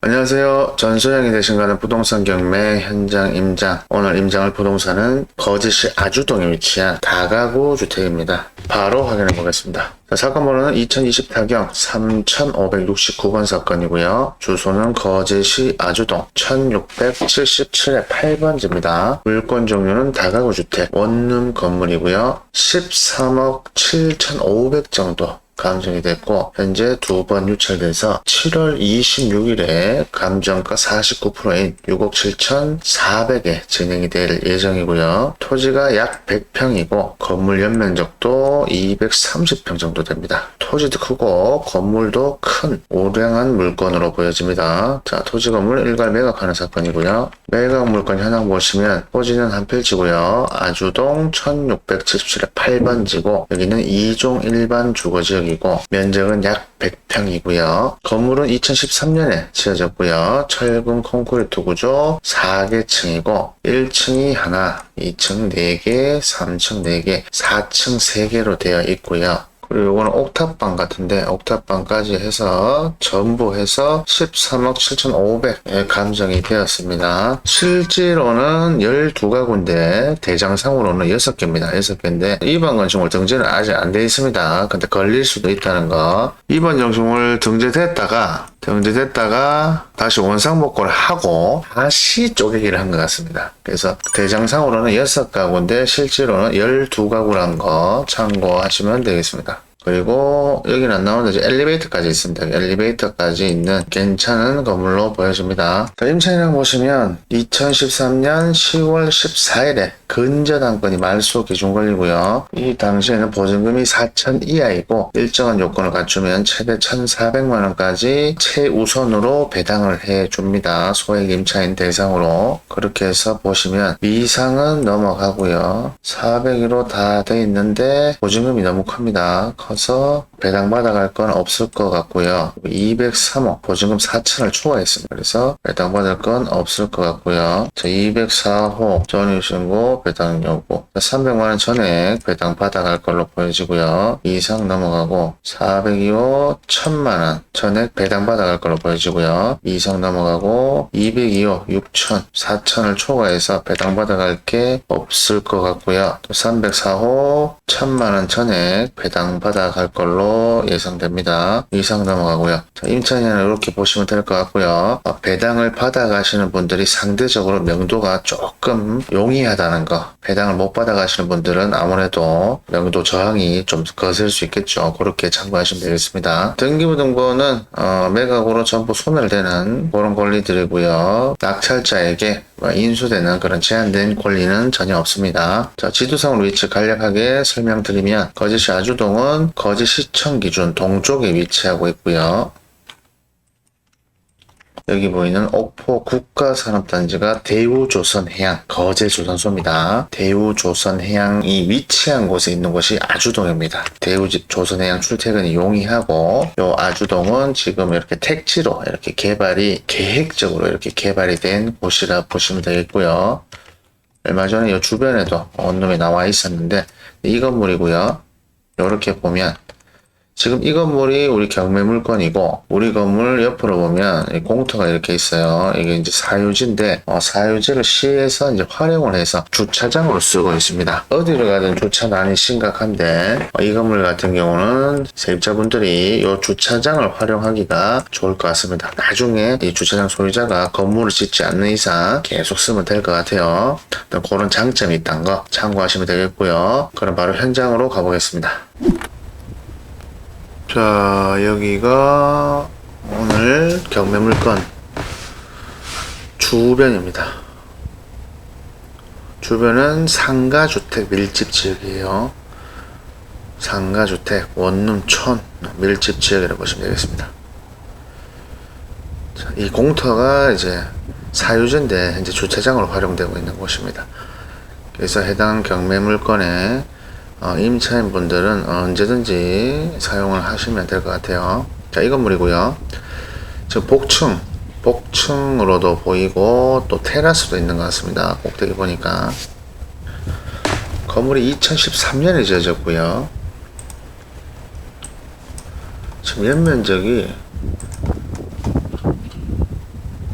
안녕하세요. 전소양이 되신가는 부동산 경매 현장 임장. 오늘 임장할 부동산은 거제시 아주동에 위치한 다가구 주택입니다. 바로 확인해 보겠습니다. 자, 사건 번호는 2020 타경 3569번 사건이고요. 주소는 거제시 아주동 1677의 8번지입니다. 물건 종류는 다가구 주택 원룸 건물이고요. 13억 7,500 정도 감정이 됐고 현재 두 번 유찰돼서 7월 26일에 감정가 49%인 6억 7,400에 진행이 될 예정이고요. 토지가 약 100평이고 건물 연면적도 230평 정도 됩니다. 토지도 크고 건물도 큰 우량한 물건으로 보여집니다. 자, 토지 건물 일괄 매각하는 사건이고요. 매각 물건 현황 보시면 토지는 한 필지고요. 아주동 1677의 8번지고 여기는 2종 일반 주거지역 이고 면적은 약 100평이고요. 건물은 2013년에 지어졌고요. 철근 콘크리트 구조 4개 층이고 1층이 하나, 2층 4개, 3층 4개, 4층 3개로 되어 있고요. 그리고 이거는 옥탑방 같은데 옥탑방까지 해서 전부 해서 13억 7,500에 감정이 되었습니다. 실제로는 12가구인데 대장상으로는 6개입니다. 6개인데 2번 건축물 등재는 아직 안 돼 있습니다. 근데 걸릴 수도 있다는 거. 2번 건축물 등재됐다가 등재됐다가 다시 원상복구를 하고 다시 쪼개기를 한 것 같습니다. 그래서 대장상으로는 6가구인데 실제로는 12가구란 거 참고하시면 되겠습니다. 그리고 여기는 안 나오는데 엘리베이터까지 있습니다. 엘리베이터까지 있는 괜찮은 건물로 보여집니다. 자, 임차인이랑 보시면 2013년 10월 14일에 근저당권이 말소 기준 권리고요. 이 당시에는 보증금이 4천 이하이고 일정한 요건을 갖추면 최대 1,400만 원까지 최우선으로 배당을 해줍니다. 소액 임차인 대상으로 그렇게 해서 보시면 미상은 넘어가고요. 400으로 다돼 있는데 보증금이 너무 큽니다. 커서 배당 받아갈 건 없을 것 같고요. 203호 보증금 4천을 초과했습니다. 그래서 배당 받을 건 없을 것 같고요. 자, 204호 전유 신고 배당 요구 300만 원 전액 배당 받아갈 걸로 보여지고요. 이상 넘어가고 402호 1000만 원 전액 배당 받아갈 걸로 보여지고요. 이상 넘어가고 202호 6천 4천을 초과해서 배당 받아갈 게 없을 것 같고요. 또 304호 1000만 원 전액 배당 받아갈 걸로 예상됩니다. 이상 넘어가고요. 자, 임차인은 이렇게 보시면 될 것 같고요. 어, 배당을 받아가시는 분들이 상대적으로 명도가 조금 용이하다는 거. 배당을 못 받아가시는 분들은 아무래도 명도 저항이 좀 거슬 수 있겠죠. 그렇게 참고하시면 되겠습니다. 등기부등본은 어, 매각으로 전부 소멸되는 그런 권리들이고요. 낙찰자에게 뭐 인수되는 그런 제한된 권리는 전혀 없습니다. 자, 지도상으로 위치 간략하게 설명드리면 거제시 아주동은 거제시청 기준 동쪽에 위치하고 있고요. 여기 보이는 옥포 국가산업단지가 대우조선해양 거제조선소입니다. 대우조선해양이 위치한 곳에 있는 곳이 아주동입니다. 대우조선해양 출퇴근이 용이하고 요 아주동은 지금 이렇게 택지로 이렇게 개발이 계획적으로 이렇게 개발이 된 곳이라 보시면 되겠고요. 얼마 전에 이 주변에도 원룸이 나와 있었는데 이 건물이고요. 이렇게 보면 지금 이 건물이 우리 경매 물건이고 우리 건물 옆으로 보면 이 공터가 이렇게 있어요. 이게 이제 사유지인데 어, 사유지를 시에서 이제 활용을 해서 주차장으로 쓰고 있습니다. 어디를 가든 주차난이 심각한데 어, 이 건물 같은 경우는 세입자분들이 이 주차장을 활용하기가 좋을 것 같습니다. 나중에 이 주차장 소유자가 건물을 짓지 않는 이상 계속 쓰면 될 것 같아요. 그런 장점이 있다는 거 참고하시면 되겠고요. 그럼 바로 현장으로 가보겠습니다. 자, 여기가 오늘 경매 물건 주변입니다. 주변은 상가주택 밀집 지역이에요. 상가주택, 원룸촌 밀집 지역이라고 보시면 되겠습니다. 자, 이 공터가 이제 사유지인데 현재 주차장으로 활용되고 있는 곳입니다. 그래서 해당 경매 물건에 어, 임차인 분들은 언제든지 사용을 하시면 될 것 같아요. 자, 이 건물이고요. 지금 복층, 복층으로도 보이고 또 테라스도 있는 것 같습니다. 꼭대기 보니까. 건물이 2013년에 지어졌고요. 지금 연면적이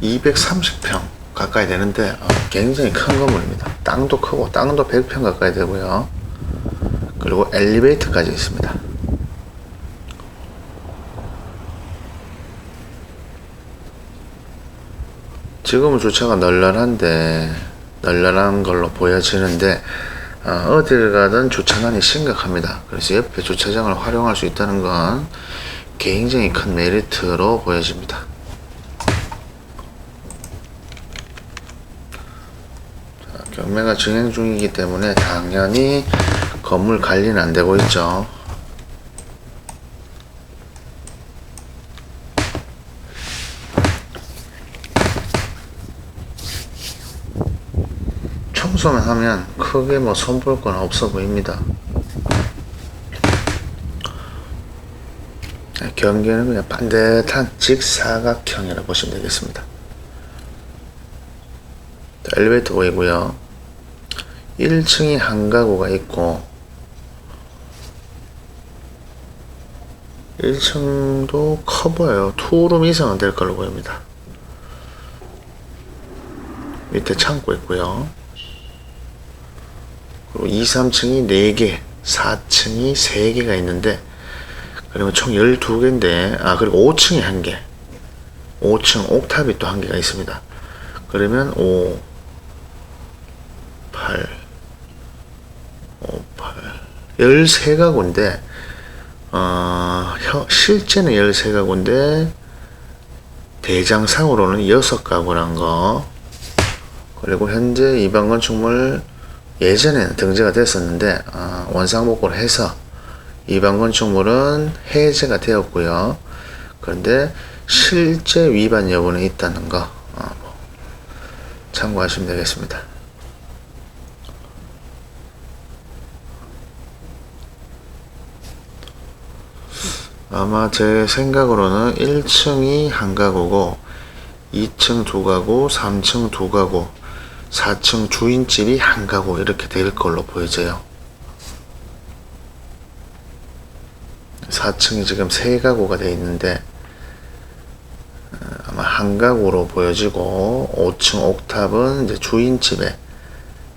230평 가까이 되는데 어, 굉장히 큰 건물입니다. 땅도 크고 땅도 100평 가까이 되고요. 그리고 엘리베이터까지 있습니다. 지금은 주차가 널널한데 널널한 걸로 보여지는데 어, 어딜 가든 주차난이 심각합니다. 그래서 옆에 주차장을 활용할 수 있다는 건 굉장히 큰 메리트로 보여집니다. 자, 경매가 진행 중이기 때문에 당연히 건물 관리는 안 되고 있죠. 청소만 하면 크게 뭐 손볼 건 없어 보입니다. 네, 경계는 그냥 반듯한 직사각형이라고 보시면 되겠습니다. 자, 엘리베이터 보이고요. 1층이 한 가구가 있고 1층도 커 보여요. 투룸 이상 은 될 걸로 보입니다. 밑에 창고 있고요. 그리고 2, 3층이 4개, 4층이 3개가 있는데, 그리고 총 12개인데, 아, 그리고 5층이 1개. 5층 옥탑이 또 1개가 있습니다. 그러면 5, 8, 5, 8, 13가구인데, 어, 혀- 실제는 13가구인데, 대장상으로는 6가구란 거, 그리고 현재 이방 건축물 예전에는 등재가 됐었는데 어, 원상복구를 해서 이방 건축물은 해제가 되었고요. 그런데 실제 위반 여부는 있다는 거 어, 뭐 참고하시면 되겠습니다. 아마 제 생각으로는 1층이 한 가구고 2층 두 가구, 3층 두 가구, 4층 주인집이 한 가구 이렇게 될 걸로 보여져요. 4층이 지금 세 가구가 돼 있는데 어, 아마 한 가구로 보여지고 5층 옥탑은 이제 주인집의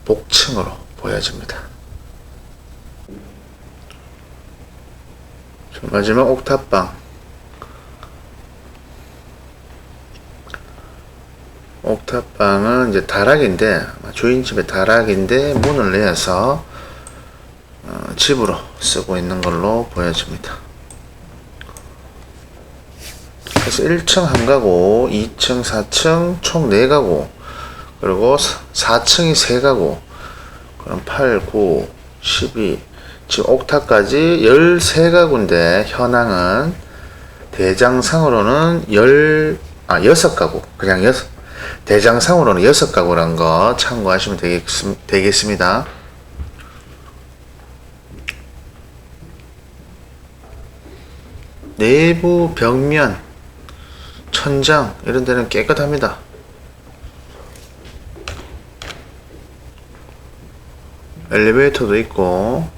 복층으로 보여집니다. 마지막 옥탑방 옥탑방은 이제 다락인데 아마 주인집의 다락인데 문을 내서 어, 집으로 쓰고 있는 걸로 보여집니다. 그래서 1층 한 가구, 2층, 4층 총 4가구, 그리고 4층이 3가구, 그럼 8, 9, 12, 지금 옥탑까지 13가구인데 현황은 대장상으로는 10, 아, 6가구, 그냥 6, 대장상으로는 6가구란 거 참고하시면 되겠, 되겠습니다. 내부 벽면, 천장, 이런 데는 깨끗합니다. 엘리베이터도 있고,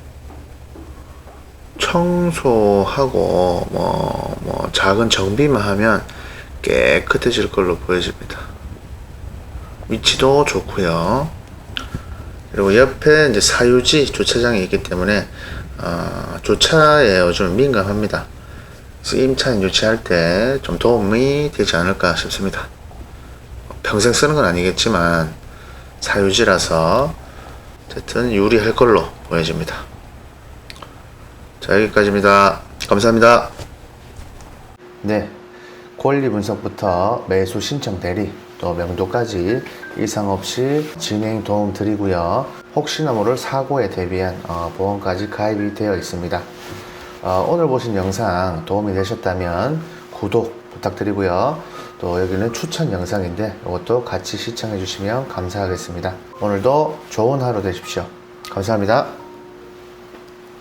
청소하고, 뭐, 뭐, 작은 정비만 하면 깨끗해질 걸로 보여집니다. 위치도 좋고요. 그리고 옆에 이제 사유지 주차장이 있기 때문에 어, 주차에 요즘 민감합니다. 임차인 유치할 때 좀 도움이 되지 않을까 싶습니다. 평생 쓰는 건 아니겠지만 사유지라서 어쨌든 유리할 걸로 보여집니다. 자 여기까지입니다. 감사합니다. 네. 권리 분석부터 매수 신청 대리 또 명도까지 이상 없이 진행 도움 드리고요. 혹시나 모를 사고에 대비한 어, 보험까지 가입이 되어 있습니다. 어, 오늘 보신 영상 도움이 되셨다면 구독 부탁드리고요. 또 여기는 추천 영상인데 이것도 같이 시청해 주시면 감사하겠습니다. 오늘도 좋은 하루 되십시오. 감사합니다.